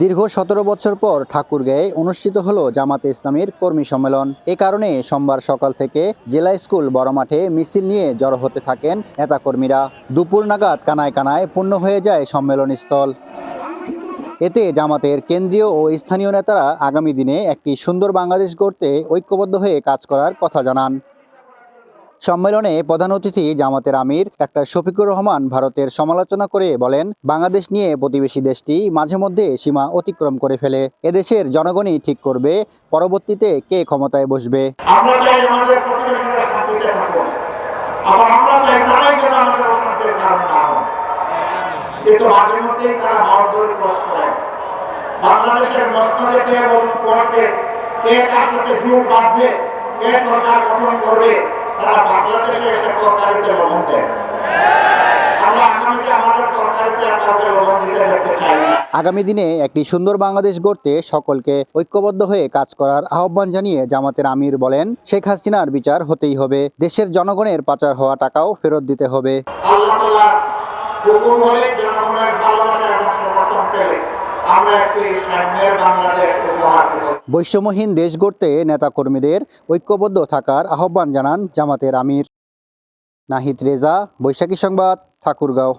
দীর্ঘ সতেরো বছর পর ঠাকুরগাঁয়ে অনুষ্ঠিত হলো জামাতে ইসলামীর কর্মী সম্মেলন। এ কারণে সোমবার সকাল থেকে জেলা স্কুল বড় মাঠে মিছিল নিয়ে জড়ো হতে থাকেন নেতাকর্মীরা। দুপুর নাগাদ কানায় কানায় পূর্ণ হয়ে যায় সম্মেলনস্থল। এতে জামাতের কেন্দ্রীয় ও স্থানীয় নেতারা আগামী দিনে একটি সুন্দর বাংলাদেশ গড়তে ঐক্যবদ্ধ হয়ে কাজ করার কথা জানান। সম্মেলনে প্রধান অতিথি জামাতের আমির, ডাক্তার শফিকুর রহমান ভারতের সমালোচনা করে বলেন, বাংলাদেশ নিয়ে প্রতিবেশী দেশটি মাঝে মধ্যে সীমা অতিক্রম করে ফেলে। এদেশের জনগণই ঠিক করবে, পরবর্তীতে কে ক্ষমতায় বসবে। কে সরকার গঠন করবে তারা বাংলাদেশে এসে তরকারিতে লবণ দেয়। আগামী দিনে একটি সুন্দর বাংলাদেশ গড়তে সকলকে ঐক্যবদ্ধ হয়ে কাজ করার আহ্বান জানিয়ে জামাতের আমির বলেন শেখ হাসিনার বিচার হতেই হবে। দেশের জনগণের পাচার হওয়া টাকাও ফেরত দিতে হবে। আল্লাহ বৈষম্যহীন দেশ গড়তে নেতাকর্মীদের ঐক্যবদ্ধ থাকার আহ্বান জানান জামাতের আমির। নাহিদ রেজা, বৈশাখী সংবাদ, ঠাকুরগাঁও।